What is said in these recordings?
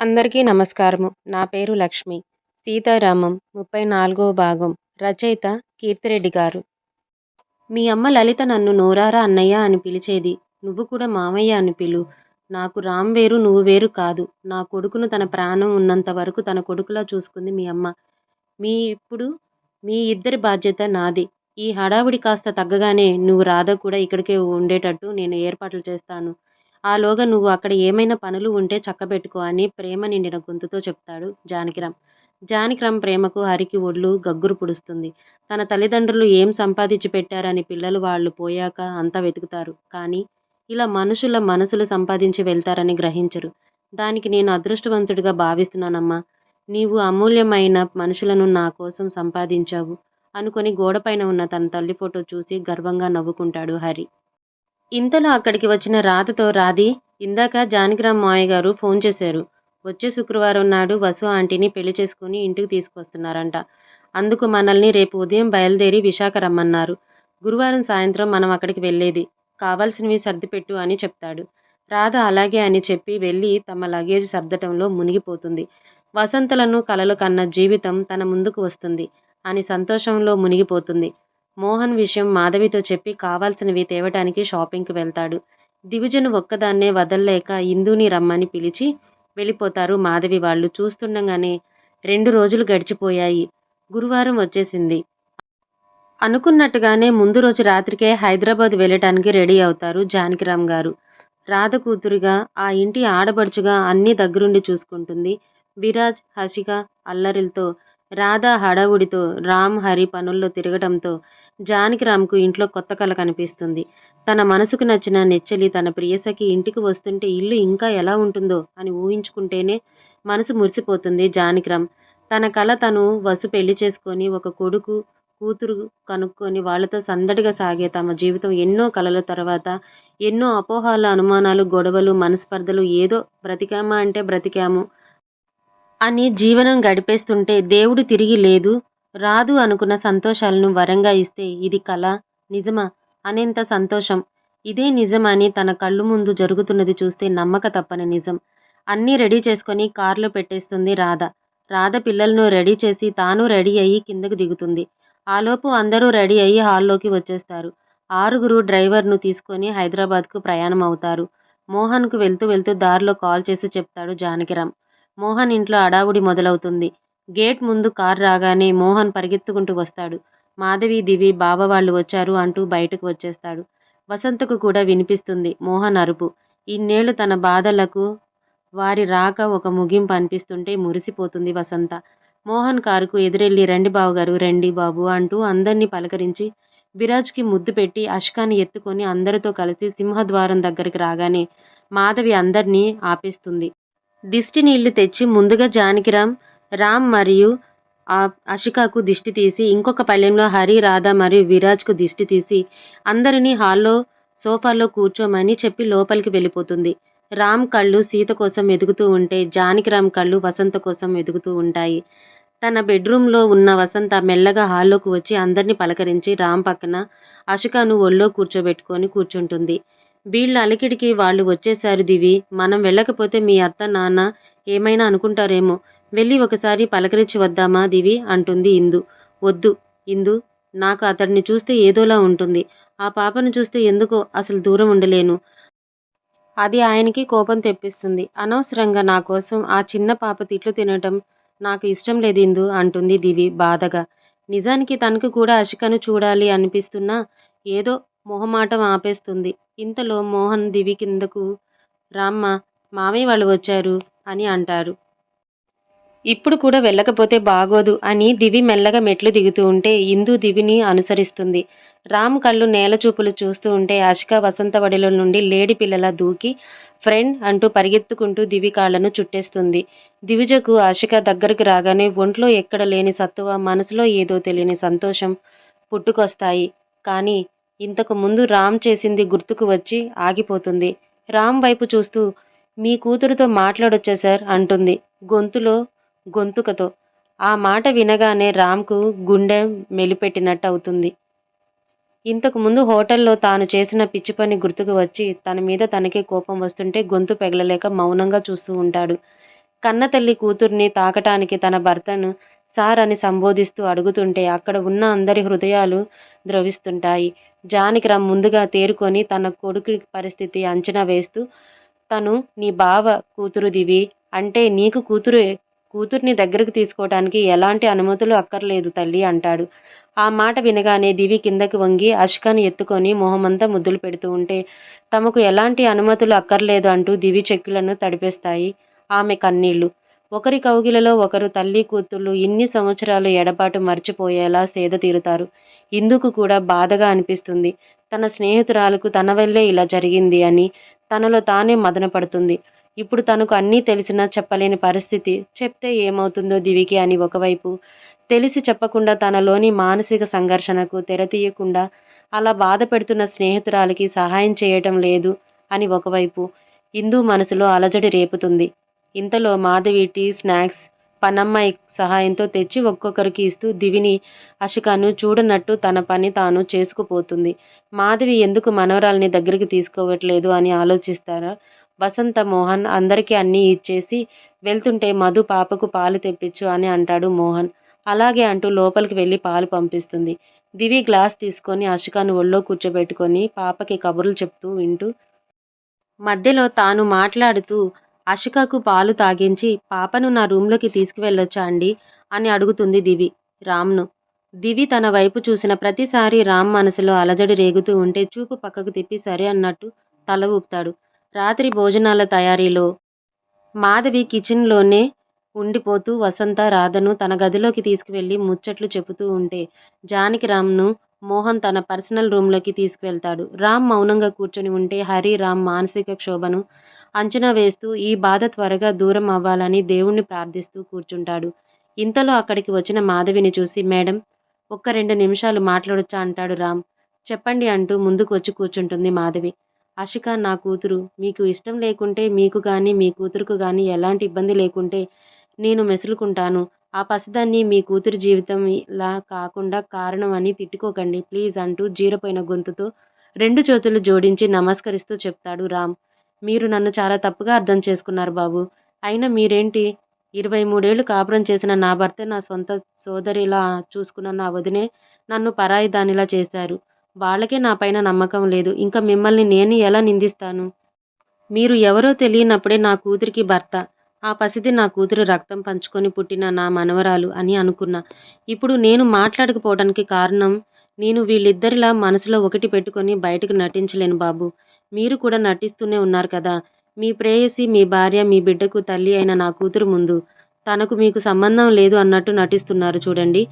అందరికీ నమస్కారము. నా పేరు లక్ష్మి. సీతారామం ముప్పై నాలుగో భాగం. రచయిత కీర్తిరెడ్డి గారు. మీ అమ్మ లలిత నన్ను నోరారా అన్నయ్య అని పిలిచేది. నువ్వు కూడా మామయ్య అని పిలు. నాకు రామ్ వేరు నువ్వు వేరు కాదు. నా కొడుకును తన ప్రాణం ఉన్నంత వరకు తన కొడుకులా చూసుకుంది మీ అమ్మ. మీ ఇప్పుడు మీ ఇద్దరి బాధ్యత నాది. ఈ హడావుడి కాస్త తగ్గగానే నువ్వు రాధ కూడా ఇక్కడికే ఉండేటట్టు నేను ఏర్పాట్లు చేస్తాను. ఆలోగా నువ్వు అక్కడ ఏమైనా పనులు ఉంటే చక్కబెట్టుకో అని ప్రేమ నిండిన గొంతుతో చెప్తాడు జానకిరామ్. జానకిరామ్ ప్రేమకు హరికి ఒళ్ళు గగ్గురు పుడుస్తుంది. తన తల్లిదండ్రులు ఏం సంపాదించి పెట్టారని పిల్లలు వాళ్ళు పోయాక అంతా వెతుకుతారు. కానీ ఇలా మనుషుల మనసులు సంపాదించి వెళ్తారని గ్రహించరు. దానికి నేను అదృష్టవంతుడిగా భావిస్తున్నానమ్మా. నీవు అమూల్యమైన మనుషులను నా కోసం సంపాదించావు అనుకొని గోడపైన ఉన్న తన తల్లి ఫోటో చూసి గర్వంగా నవ్వుకుంటాడు హరి. ఇంతలో అక్కడికి వచ్చిన రాధతో రాధి ఇందాక జానకిరామ్ మావయ్య గారు ఫోన్ చేశారు. వచ్చే శుక్రవారం నాడు వసు ఆంటీని పెళ్ళి చేసుకుని ఇంటికి తీసుకొస్తున్నారంట. అందుకు మనల్ని రేపు ఉదయం బయలుదేరి విశాఖ రమ్మన్నారు. గురువారం సాయంత్రం మనం అక్కడికి వెళ్ళేది. కావాల్సినవి సర్దిపెట్టు అని చెప్తాడు. రాధ అలాగే అని చెప్పి వెళ్ళి తమ లగేజ్ సర్దటంలో మునిగిపోతుంది. వసంతలను కలలు కన్న జీవితం తన ముందుకు వస్తుంది. అని సంతోషంలో మునిగిపోతుంది. మోహన్ విషయం మాధవితో చెప్పి కావాల్సినవి తేవటానికి షాపింగ్కి వెళ్తాడు. దివిజను ఒక్కదాన్నే వదల్లేక ఇందుని రమ్మని పిలిచి వెళ్ళిపోతారు మాధవి వాళ్ళు. చూస్తుండగానే రెండు రోజులు గడిచిపోయాయి. గురువారం వచ్చేసింది. అనుకున్నట్టుగానే ముందు రోజు రాత్రికే హైదరాబాద్ వెళ్ళటానికి రెడీ అవుతారు జానకిరామ్ గారు. రాధ కూతురుగా ఆ ఇంటి ఆడబడుచుగా అన్ని దగ్గరుండి చూసుకుంటుంది. విరాజ్ హసిక అల్లరిలతో రాధ హడావుడితో రామ్ హరి పనుల్లో తిరగడంతో జానకిరామ్కు ఇంట్లో కొత్త కళ కనిపిస్తుంది. తన మనసుకు నచ్చిన నెచ్చలి తన ప్రియసకి ఇంటికి వస్తుంటే ఇల్లు ఇంకా ఎలా ఉంటుందో అని ఊహించుకుంటేనే మనసు మురిసిపోతుంది జానకిరామ్. తన కళ తను వసు పెళ్ళి చేసుకొని ఒక కొడుకు కూతురు కనుక్కొని వాళ్ళతో సందడిగా సాగే తమ జీవితం ఎన్నో కళల తర్వాత ఎన్నో అపోహాలు అనుమానాలు గొడవలు మనస్పర్ధలు ఏదో బ్రతికామా అంటే బ్రతికాము. అని జీవనం గడిపేస్తుంటే దేవుడు తిరిగి లేదు. రాదు అనుకున్న సంతోషాలను వరంగా ఇస్తే ఇది కళ నిజమా? అనేంత సంతోషం. ఇదే నిజమని తన కళ్ళు ముందు జరుగుతున్నది చూస్తే నమ్మక తప్పని నిజం. అన్నీ రెడీ చేసుకొని కారులో పెట్టేస్తుంది రాధ. రాధ పిల్లలను రెడీ చేసి తాను రెడీ అయ్యి కిందకు దిగుతుంది. ఆలోపు అందరూ రెడీ అయ్యి హాల్లోకి వచ్చేస్తారు. ఆరుగురు డ్రైవర్ను తీసుకొని హైదరాబాద్కు ప్రయాణం అవుతారు మోహన్కు వెళ్తూ వెళ్తూ దారిలో కాల్ చేసి చెప్తాడు జానకిరామ్. మోహన్ ఇంట్లో అడావుడి మొదలవుతుంది. గేట్ ముందు కార్ రాగానే మోహన్ పరిగెత్తుకుంటూ వస్తాడు. మాధవి దివి బావ వాళ్ళు వచ్చారు అంటూ బయటకు వచ్చేస్తాడు. వసంతకు కూడా వినిపిస్తుంది మోహన్ అరుపు. ఇన్నేళ్ళు తన బాధలకు వారి రాక ఒక ముగింపు అనిపిస్తుంటే మురిసిపోతుంది వసంత. మోహన్ కారుకు ఎదురెళ్ళి రండి బావగారు రండి బాబు అంటూ అందరినీ పలకరించి బిరాజ్కి ముద్దు పెట్టి అష్కాని ఎత్తుకొని అందరితో కలిసి సింహద్వారం దగ్గరికి రాగానే మాధవి అందరినీ ఆపేస్తుంది. దిష్టి నీళ్ళు తెచ్చి ముందుగా జానకిరామ్ రామ్ మరియు అషికాకు దిష్టి తీసి ఇంకొక పళ్ళెంలో హరి రాధ మరియు విరాజ్కు దిష్టి తీసి అందరినీ హాల్లో సోఫాలో కూర్చోమని చెప్పి లోపలికి వెళ్ళిపోతుంది. రామ్ కళ్ళు సీత కోసం ఎదుగుతూ ఉంటే జానకిరామ్ కళ్ళు వసంత కోసం ఎదుగుతూ ఉంటాయి. తన బెడ్రూమ్లో ఉన్న వసంత మెల్లగా హాల్లోకి వచ్చి అందరినీ పలకరించి రామ్ పక్కన అషికాను ఒళ్ళో కూర్చోబెట్టుకొని కూర్చుంటుంది. వీళ్ళ అలికిడికి వాళ్ళు వచ్చేశారు దివి. మనం వెళ్ళకపోతే మీ అత్త నాన్న ఏమైనా అనుకుంటారేమో. వెళ్ళి ఒకసారి పలకరించి వద్దామా దివి? అంటుంది ఇందు. వద్దు. ఇందు నాకు అతడిని చూస్తే ఏదోలా ఉంటుంది. ఆ పాపను చూస్తే ఎందుకో అసలు దూరం ఉండలేను. అది ఆయనకి కోపం తెప్పిస్తుంది. అనవసరంగా నా కోసం ఆ చిన్న పాప తిట్లు తినటం నాకు ఇష్టం లేదు ఇందు అంటుంది దివి బాధగా. నిజానికి తనకు కూడా అషికను చూడాలి అనిపిస్తున్నా ఏదో మొహమాటం ఆపేస్తుంది. ఇంతలో మోహన్ దివి కిందకు రామ్మ మామయ్య వాళ్ళు వచ్చారు అని అంటారు. ఇప్పుడు కూడా వెళ్ళకపోతే బాగోదు అని దివి మెల్లగా మెట్లు దిగుతూ ఉంటే ఇందు దివిని అనుసరిస్తుంది. రామ్ కళ్ళు నేల చూపులు చూస్తూ ఉంటే అష్క వసంతవడిలో నుండి లేడి పిల్లల దూకి ఫ్రెండ్ అంటూ పరిగెత్తుకుంటూ దివి కాళ్ళను చుట్టేస్తుంది. దివిజకు ఆశిక దగ్గరకు రాగానే ఒంట్లో ఎక్కడ లేని సత్తువ మనసులో ఏదో తెలియని సంతోషం పుట్టుకొస్తాయి. కానీ ఇంతకు ముందు రామ్ చేసింది గుర్తుకు వచ్చి ఆగిపోతుంది. రామ్ వైపు చూస్తూ మీ కూతురుతో మాట్లాడొచ్చా సార్? అంటుంది. గొంతులో గొంతుకతో. ఆ మాట వినగానే రామ్కు గుండె మెలిపెట్టినట్టు అవుతుంది ఇంతకు ముందు హోటల్లో తాను చేసిన పిచ్చి పని గుర్తుకు వచ్చి తన మీద తనకే కోపం వస్తుంటే గొంతు పెగలలేక మౌనంగా చూస్తూ ఉంటాడు. కన్నతల్లి కూతుర్ని తాకటానికి తన భర్తను సార్ అని సంబోధిస్తూ అడుగుతుంటే అక్కడ ఉన్న అందరి హృదయాలు ద్రవిస్తుంటాయి. జానకిరామ్ ముందుగా తేరుకొని తన కొడుకు పరిస్థితి అంచనా వేస్తూ తను నీ బావ కూతురుదివి అంటే నీకు కూతురు కూతుర్ని దగ్గరకు తీసుకోవడానికి ఎలాంటి అనుమతులు అక్కర్లేదు తల్లి అంటాడు. ఆ మాట వినగానే దివి కిందకి వంగి అష్కాను ఎత్తుకొని మొహమంతా ముద్దులు పెడుతూ ఉంటే తమకు ఎలాంటి అనుమతులు అక్కర్లేదు అంటూ దివి చెక్కులను తడిపేస్తాయి. ఆమె కన్నీళ్ళు. ఒకరి కౌగిలలో ఒకరు తల్లి కూతుళ్ళు ఇన్ని సంవత్సరాలు ఎడబాటు మర్చిపోయేలా సేద తీరుతారు. ఇందుకు కూడా బాధగా అనిపిస్తుంది. తన స్నేహితురాలకు తన వల్లే ఇలా జరిగింది అని తనలో తానే మదనపడుతుంది ఇప్పుడు తనకు అన్నీ తెలిసినా చెప్పలేని పరిస్థితి. చెప్తే ఏమవుతుందో దివికి అని ఒకవైపు తెలిసి చెప్పకుండా తనలోని మానసిక సంఘర్షణకు తెరతీయకుండా అలా బాధ పెడుతున్న స్నేహితురాలకి సహాయం చేయటం లేదు అని ఒకవైపు ఇందు మనసులో అలజడి రేపుతుంది. ఇంతలో మాధవి టీ స్నాక్స్ పనమ్మాయి సహాయంతో తెచ్చి ఒక్కొక్కరికి ఇస్తూ దివిని అషికాను చూడనట్టు తన పని తాను చేసుకుపోతుంది. మాధవి ఎందుకు మనవరాల్ని దగ్గరికి తీసుకోవట్లేదు అని ఆలోచిస్తారా? వసంత మోహన్ అందరికీ అన్నీ ఇచ్చేసి వెళ్తుంటే మధు పాపకు పాలు తెప్పించు అని అంటాడు మోహన్. అలాగే అంటూ లోపలికి వెళ్ళి పాలు పంపిస్తుంది. దివి గ్లాస్ తీసుకొని అశికను ఒళ్ళో కూర్చోబెట్టుకొని పాపకి కబుర్లు చెప్తూ వింటూ మధ్యలో తాను మాట్లాడుతూ అషికకు పాలు తాగించి పాపను నా రూంలోకి తీసుకువెళ్ళొచ్చా అండి? అని అడుగుతుంది దివి రామ్ను. దివి తన వైపు చూసిన ప్రతిసారి రామ్ మనసులో అలజడి రేగుతూ ఉంటే చూపు పక్కకు తిప్పి సరే అన్నట్టు తల ఊపుతాడు. రాత్రి భోజనాల తయారీలో మాధవి కిచెన్లోనే ఉండిపోతూ వసంత రాధను తన గదిలోకి తీసుకువెళ్ళి ముచ్చట్లు చెబుతూ ఉంటే జానకి రామ్ను మోహన్ తన పర్సనల్ రూమ్లోకి తీసుకువెళ్తాడు. రామ్ మౌనంగా కూర్చొని ఉంటే హరి రామ్ మానసిక క్షోభను అంచనా వేస్తూ ఈ బాధ త్వరగా దూరం అవ్వాలని దేవుణ్ణి ప్రార్థిస్తూ కూర్చుంటాడు. ఇంతలో అక్కడికి వచ్చిన మాధవిని చూసి మేడం ఒక్క రెండు నిమిషాలు మాట్లాడొచ్చా? అంటాడు రామ్. చెప్పండి అంటూ ముందుకు వచ్చి కూర్చుంటుంది మాధవి. అషిక నా కూతురు మీకు ఇష్టం లేకుంటే మీకు కానీ మీ కూతురుకు కానీ ఎలాంటి ఇబ్బంది లేకుంటే నేను మెసులుకుంటాను. ఆ పసిదాన్ని మీ కూతురు జీవితం ఇలా కాకుండా కారణం అని తిట్టుకోకండి. ప్లీజ్ అంటూ జీరపోయిన గొంతుతో రెండు చేతులు జోడించి నమస్కరిస్తూ చెప్తాడు రామ్. మీరు నన్ను చాలా తప్పుగా అర్థం చేసుకున్నారు బాబు. అయినా మీరేంటి? ఇరవై మూడేళ్ళు కాపురం చేసిన నా భర్త నా సొంత సోదరిలా చూసుకున్న నా వదినే నన్ను పరాయి దానిలా చేశారు. వాళ్ళకే నా పైన నమ్మకం లేదు. ఇంకా మిమ్మల్ని నేను ఎలా నిందిస్తాను? మీరు ఎవరో తెలియనప్పుడే నా కూతురికి భర్త. ఆ పసిది నా కూతురు రక్తం పంచుకొని పుట్టిన నా మనవరాలు అని అనుకున్నా. ఇప్పుడు నేను మాట్లాడకపోవడానికి కారణం నేను వీళ్ళిద్దరిలా మనసులో ఒకటి పెట్టుకొని బయటకు నటించలేను బాబు. మీరు కూడా నటిస్తూనే ఉన్నారు కదా. మీ ప్రేయసి మీ భార్య మీ బిడ్డకు తల్లి అయిన నా కూతురు ముందు. తనకు మీకు సంబంధం లేదు అన్నట్టు నటిస్తున్నారు చూడండి.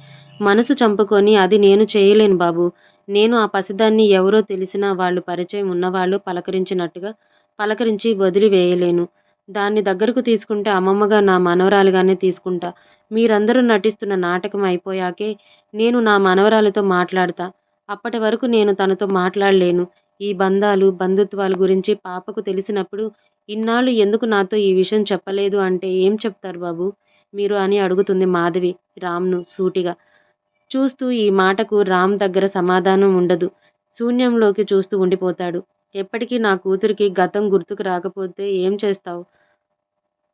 మనసు చంపుకొని అది నేను చేయలేను బాబు. నేను ఆ పసిదాన్ని ఎవరో తెలిసినా వాళ్ళు పరిచయం ఉన్నవాళ్ళు పలకరించినట్టుగా పలకరించి వదిలివేయలేను. దాన్ని దగ్గరకు తీసుకుంటే అమ్మమ్మగా నా మనవరాలుగానే తీసుకుంటా. మీరందరూ నటిస్తున్న నాటకం అయిపోయాకే నేను నా మనవరాలతో మాట్లాడతా. అప్పటి వరకు నేను తనతో మాట్లాడలేను. ఈ బంధాలు బంధుత్వాల గురించి పాపకు తెలిసినప్పుడు ఇన్నాళ్ళు ఎందుకు నాతో ఈ విషయం చెప్పలేదు అంటే ఏం చెప్తారు బాబు? మీరు అని అడుగుతుంది మాధవి రామ్ను సూటిగా. చూస్తూ ఈ మాటకు రామ్ దగ్గర సమాధానం ఉండదు. శూన్యంలోకి చూస్తూ ఉండిపోతాడు. ఎప్పటికీ నా కూతురికి గతం గుర్తుకు రాకపోతే ఏం చేస్తావు?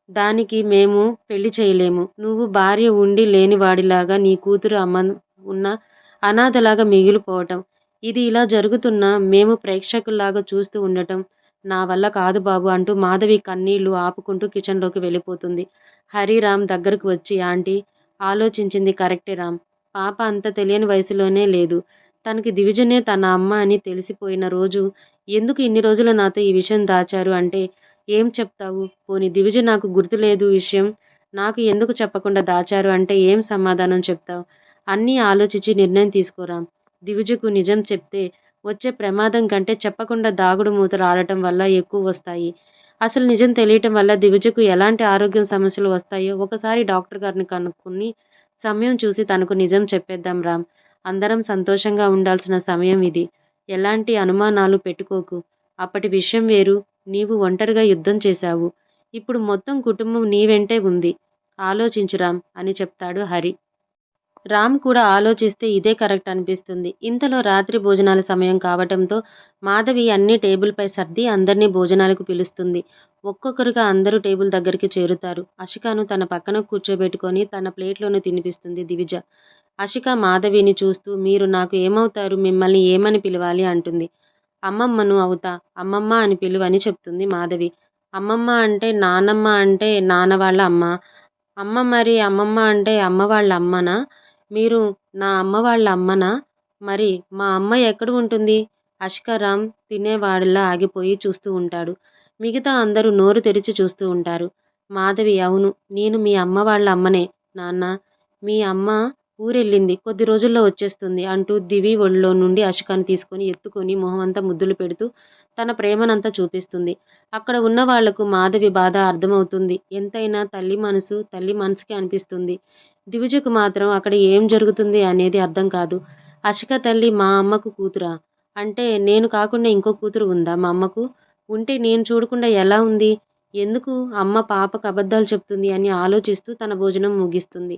దానికి మేము పెళ్ళి చేయలేము. నువ్వు భార్య ఉండి లేనివాడిలాగా నీ కూతురు అమ్మ ఉన్న అనాథలాగా మిగిలిపోవటం. ఇది ఇలా జరుగుతున్నా మేము ప్రేక్షకుల్లాగా చూస్తూ ఉండటం నా వల్ల కాదు బాబు అంటూ మాధవి కన్నీళ్ళు ఆపుకుంటూ కిచెన్లోకి వెళ్ళిపోతుంది. హరిరామ్ దగ్గరకు వచ్చి ఆంటీ ఆలోచించింది కరెక్టే రామ్. పాప అంత తెలియని వయసులోనే లేదు. తనకి దివిజనే తన అమ్మ అని తెలిసిపోయిన రోజు ఎందుకు ఇన్ని రోజులు నాతో ఈ విషయం దాచారు? అంటే ఏం చెప్తావు? పోనీ దివిజ నాకు గుర్తులేదు విషయం. నాకు ఎందుకు చెప్పకుండా దాచారు అంటే ఏం సమాధానం చెప్తావు? అన్నీ ఆలోచించి నిర్ణయం తీసుకోరా. దివిజకు నిజం చెప్తే వచ్చే ప్రమాదం కంటే చెప్పకుండా దాగుడు మూతలు ఆడటం వల్ల ఎక్కువ వస్తాయి. అసలు నిజం తెలియటం వల్ల దివిజకు ఎలాంటి ఆరోగ్య సమస్యలు వస్తాయో ఒకసారి డాక్టర్ గారిని కనుక్కొని సమయం చూసి తనకు నిజం చెప్పేద్దాం రామ్. అందరం సంతోషంగా ఉండాల్సిన సమయం ఇది. ఎలాంటి అనుమానాలు పెట్టుకోకు. అప్పటి విషయం వేరు నీవు ఒంటరిగా యుద్ధం చేశావు ఇప్పుడు మొత్తం కుటుంబం నీ వెంటే ఉంది ఆలోచించురామ్ అని చెప్తాడు హరి రామ్ కూడా ఆలోచిస్తే ఇదే కరెక్ట్ అనిపిస్తుంది. ఇంతలో రాత్రి భోజనాల సమయం కావటంతో మాధవి అన్ని టేబుల్పై సర్ది అందరినీ భోజనాలకు పిలుస్తుంది. ఒక్కొక్కరుగా అందరూ టేబుల్ దగ్గరికి చేరుతారు. అషికను తన పక్కన కూర్చోబెట్టుకొని తన ప్లేట్లోనే తినిపిస్తుంది దివిజ. అషిక మాధవిని చూస్తూ మీరు నాకు ఏమవుతారు మిమ్మల్ని ఏమని పిలవాలి అంటుంది. అమ్మమ్మను అవుతా. అమ్మమ్మ అని పిలువు అని చెప్తుంది మాధవి. అమ్మమ్మ అంటే నానమ్మ అంటే నాన్న వాళ్ళ అమ్మ. అమ్మ మరి అమ్మమ్మ అంటే అమ్మ వాళ్ళ అమ్మనా? మీరు నా అమ్మ వాళ్ళ అమ్మనా? మరి మా అమ్మ ఎక్కడ ఉంటుంది? అష్కరామ్ తినేవాడిలా ఆగిపోయి చూస్తూ ఉంటాడు. మిగతా అందరూ నోరు తెరిచి చూస్తూ ఉంటారు. మాధవి అవును నేను మీ అమ్మ వాళ్ళ అమ్మనే నాన్న మీ అమ్మ ఊరెళ్ళింది. కొద్ది రోజుల్లో వచ్చేస్తుంది అంటూ దివి ఒళ్ళో నుండి అశికను తీసుకొని ఎత్తుకొని మొహమంతా ముద్దులు పెడుతూ తన ప్రేమనంతా చూపిస్తుంది. అక్కడ ఉన్న వాళ్ళకు మాధవి బాధ అర్థమవుతుంది. ఎంతైనా తల్లి మనసు తల్లి మనసుకి అనిపిస్తుంది. దివిజకు మాత్రం అక్కడ ఏం జరుగుతుంది అనేది అర్థం కాదు. అశిక తల్లి మా అమ్మకు కూతురా? అంటే నేను కాకుండా ఇంకో కూతురు ఉందా మా అమ్మకు? ఉంటే నేను చూడకుండా ఎలా ఉంది? ఎందుకు అమ్మ పాపకు అబద్ధాలు చెప్తుంది అని ఆలోచిస్తూ తన భోజనం ముగిస్తుంది.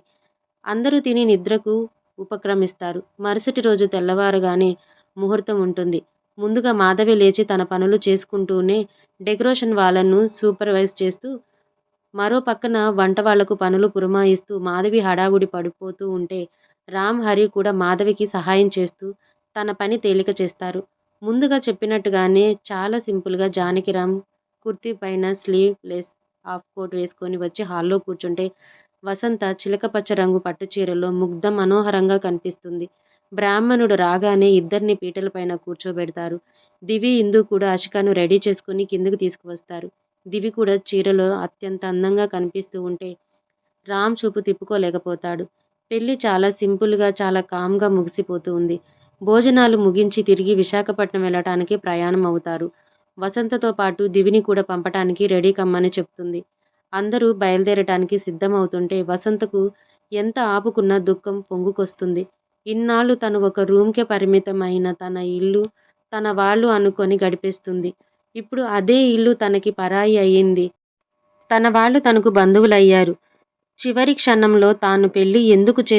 అందరూ తిని నిద్రకు ఉపక్రమిస్తారు. మరుసటి రోజు తెల్లవారుగానే ముహూర్తం ఉంటుంది. ముందుగా మాధవి లేచి తన పనులు చేసుకుంటూనే డెకరేషన్ వాళ్ళను సూపర్వైజ్ చేస్తూ మరో పక్కన వంట వాళ్ళకు పనులు పురమాయిస్తూ మాధవి హడావుడి పడిపోతూ ఉంటే రామ్ హరి కూడా మాధవికి సహాయం చేస్తూ తన పని తేలిక చేస్తారు. ముందుగా చెప్పినట్టుగానే చాలా సింపుల్గా జానకిరామ్ కుర్తీ పైన స్లీవ్ లెస్ హాఫ్ కోట్ వేసుకొని వచ్చి హాల్లో కూర్చుంటే వసంత చిలకపచ్చ రంగు పట్టుచీరలో ముగ్ధ మనోహరంగా కనిపిస్తుంది. బ్రాహ్మణుడు రాగానే ఇద్దరిని పీటలపైన కూర్చోబెడతారు. దివి ఇందు కూడా అశికను రెడీ చేసుకుని కిందకు తీసుకువస్తారు. దివి కూడా చీరలో అత్యంత అందంగా కనిపిస్తూ ఉంటే రామ్ చూపు తిప్పుకోలేకపోతాడు. పెళ్ళి చాలా సింపుల్గా చాలా కామ్గా ముగిసిపోతూ ఉంది. భోజనాలు ముగించి తిరిగి విశాఖపట్నం వెళ్ళటానికి ప్రయాణం అవుతారు. వసంతతో పాటు దివిని కూడా పంపటానికి రెడీ కమ్మని చెప్తుంది. అందరూ బయలుదేరటానికి సిద్ధమవుతుంటే వసంతకు ఎంత ఆపుకున్నా దుఃఖం పొంగుకొస్తుంది. ఇన్నాళ్ళు తను ఒక రూమ్కే పరిమితమైన తన ఇల్లు తన వాళ్ళు అనుకొని గడిపేస్తుంది. ఇప్పుడు అదే ఇల్లు తనకి పరాయి అయింది. తన వాళ్ళు తనకు బంధువులయ్యారు. చివరి క్షణంలో తాను పెళ్ళి ఎందుకు చే